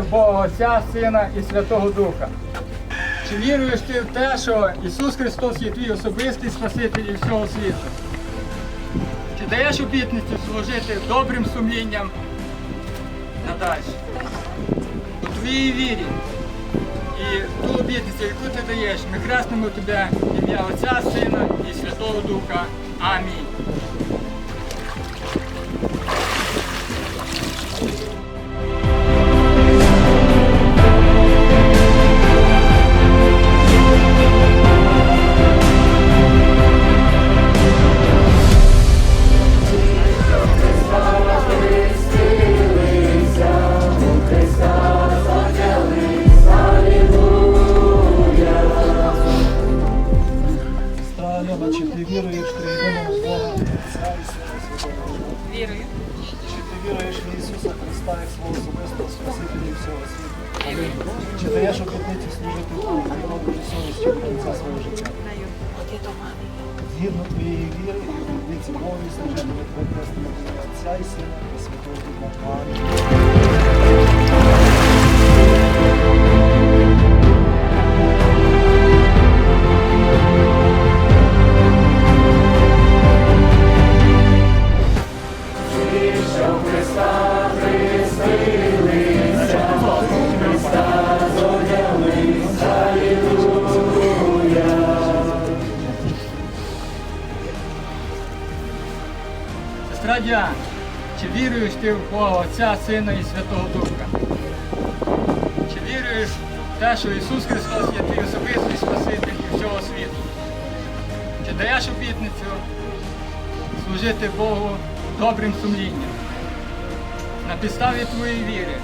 в Бога Отця, Сина і Святого Духа? Чи віруєш ти в те, що Ісус Христос є твій особистий Спаситель і всього світу? Чи даєш обітницю служити добрим сумлінням надалі? У твоїй вірі і ту обітницю, яку ти даєш, ми хреснемо тебе ім'я Отця, Сина і Святого Духа. Амінь. Віруєш в Ісуса Христа як свого особистого Спасителя всього світу? Чи даєш обітницю служити Богу і совістю до кінця свого життя? Згідно твоєї віри і обітниці Богу служити тебе хрестимо в Отця і Сина і Святого Духа. Амінь. Отця, Сина і Святого Духа? Чи віруєш в те, що Ісус Христос є твій особистий Спаситель і всього світу? Чи даєш обітницю служити Богу добрим сумлінням? На підставі твоєї віри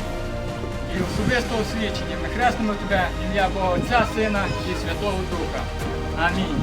і особистого свідчення ми хрестимо тебе ім'я Бога Отця, Сина і Святого Духа. Амінь.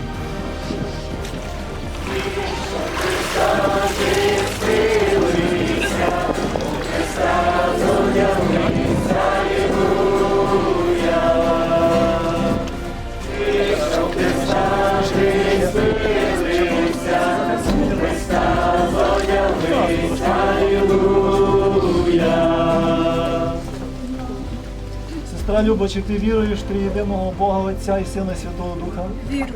Сестра Люба, чи ти віруєш в триєдиного Бога Отця і Сина Святого Духа? Вірую.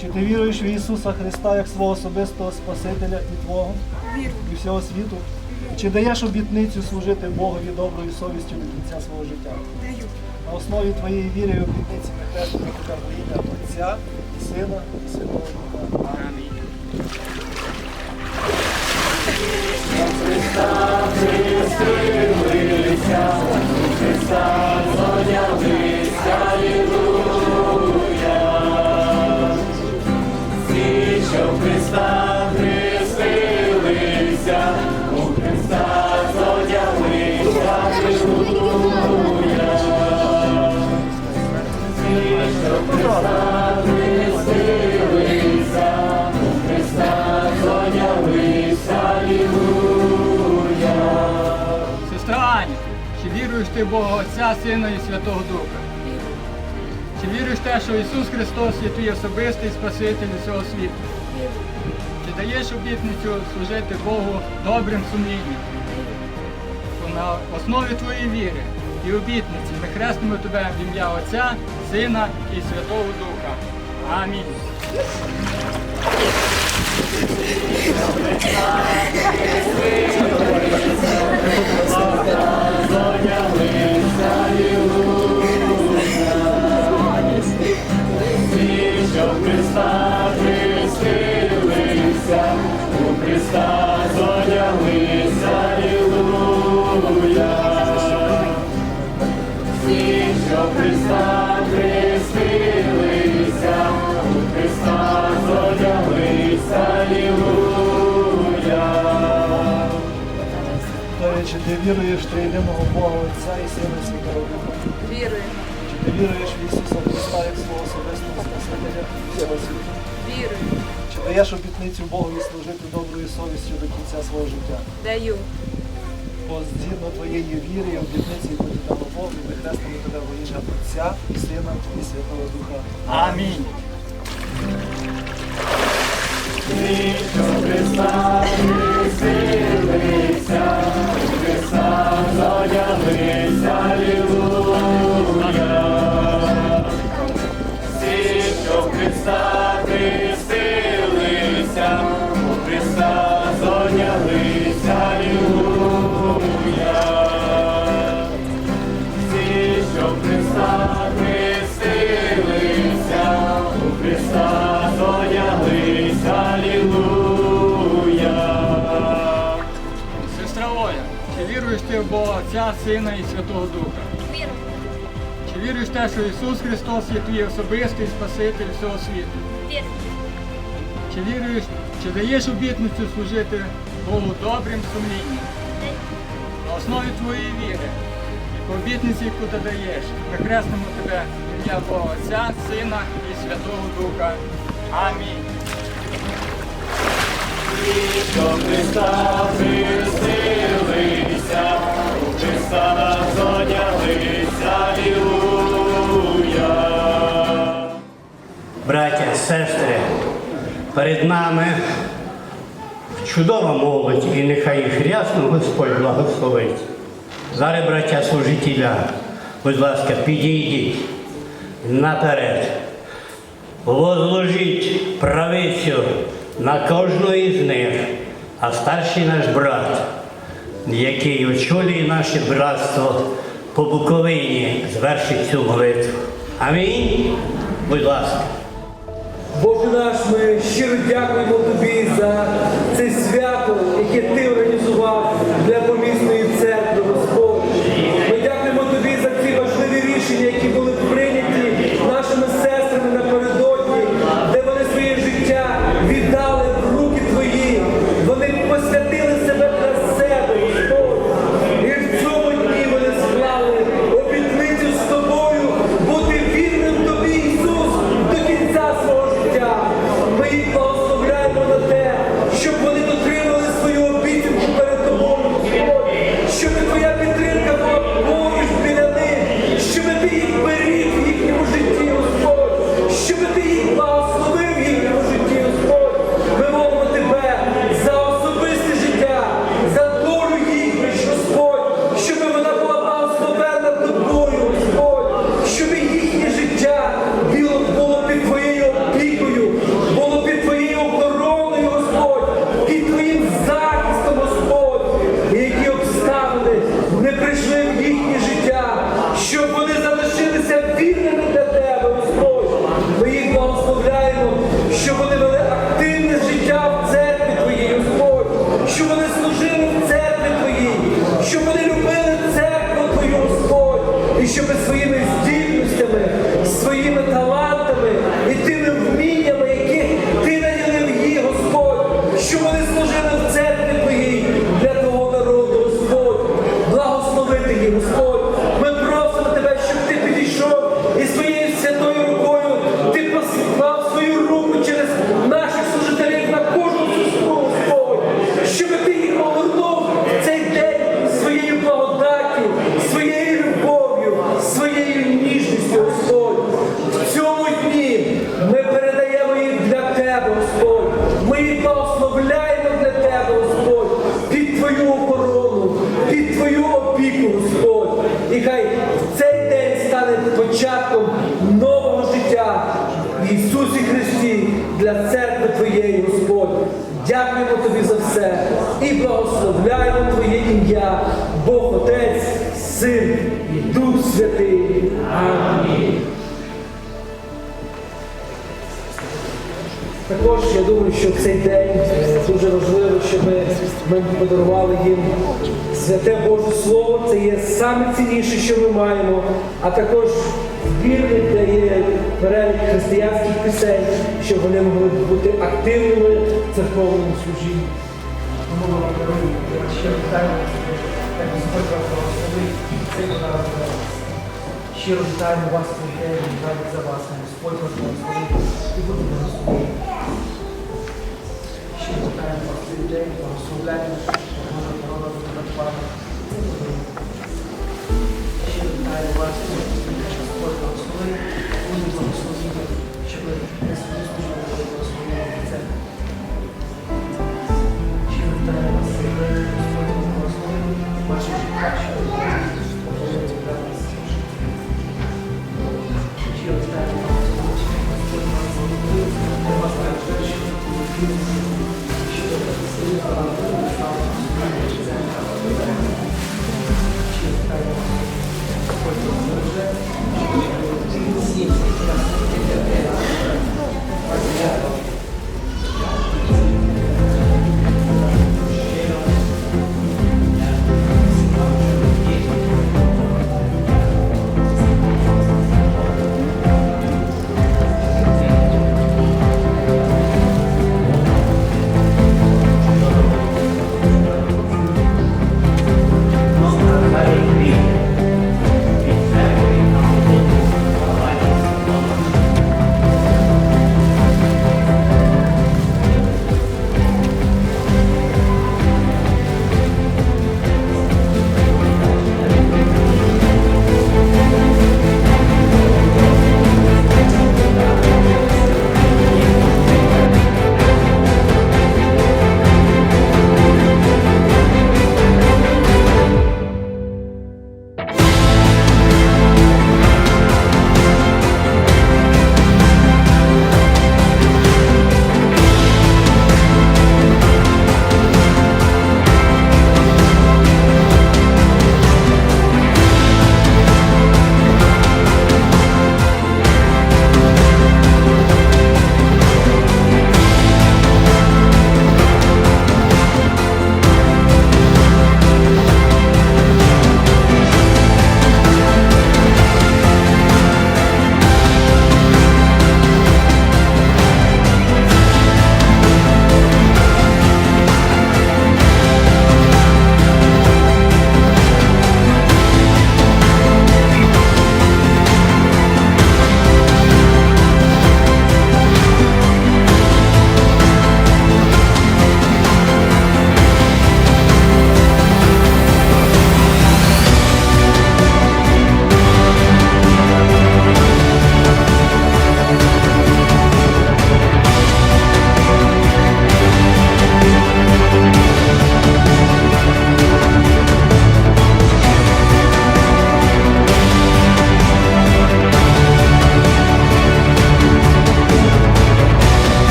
Чи ти віруєш в Ісуса Христа як свого особистого Спасителя і Твого Вірую. і всього світу? Чи даєш обітницю служити Богові доброю совістю до кінця свого життя? Даю. На основі твоєї віри і обітниці ми хрестимо тебе во ім'я Отця, і Сина і Святого Духа. Амінь. Амінь. Віруєш Бога Отця, Сина і Святого Духа? Чи віруєш в те, що Ісус Христос є твій особистий Спаситель усього світу? Чи даєш обітницю служити Богу добрим сумлінням? На основі твоєї віри і обітниці ми хрестимо тебе в ім'я Отця, Сина і Святого Духа. Амінь. Вікторія, Чи ти віруєш в триєдиного Бога Отця і Сина і Святого Духа? Вірую. Чи ти віруєш в Ісуса Христа як свого особистого Спасителя всього світу? Вірую. Чи даєш обітницю Богові служити доброю совістю до кінця свого життя? Даю. Бо згідно твоєї віри і обітниці, яку ти дав Богу, ми хрестимо тебе во ім'я Отця і Сина і Святого Духа. Амінь. Христа, віруєш ти в Бога Отця, Сина і Святого Духа? Віру. Чи віруєш в те, що Ісус Христос є твій особистий Спаситель всього світу? Віру. Чи віруєш, чи даєш обітницю служити Богу добрим сумлінням? На основі твоєї віри і по обітниці, яку ти даєш, прикреснемо тебе ім'я Бога Отця, Сина і Святого Духа. Амінь. Христа Христа зодяглися, Алілуя. Браття, сестри, перед нами чудова молодь, і нехай їх рясно Господь благословить. Зараз, браття служителя, будь ласка, підійдіть наперед. Возложіть правицю на кожного із них, а старший наш брат, який очолює наше братство по Буковині, звершить цю молитву. Амінь. Будь ласка. Боже наш, ми щиро дякуємо тобі за це свято, яке ти be with the благословляємо Твоє ім'я, Бог Отець, Син і Дух Святий. Амінь. Також я думаю, що в цей день е, дуже важливо, щоб ми подарували їм святе Боже Слово. Це є саме цінніше, що ми маємо, а також збірник, де є перелік християнських пісень, щоб вони могли бути активними в церковному служінні. Даруємо ще вітаємо, як Господь вас подарунок для вас. Щиро вітаємо вас день, раді за вас, Господь вас благословить і буде благословити. Ще вітаємо вас день, благословляємо, корона буде Пана. Ще вітаємо вас, Господь благословить, буде благословити,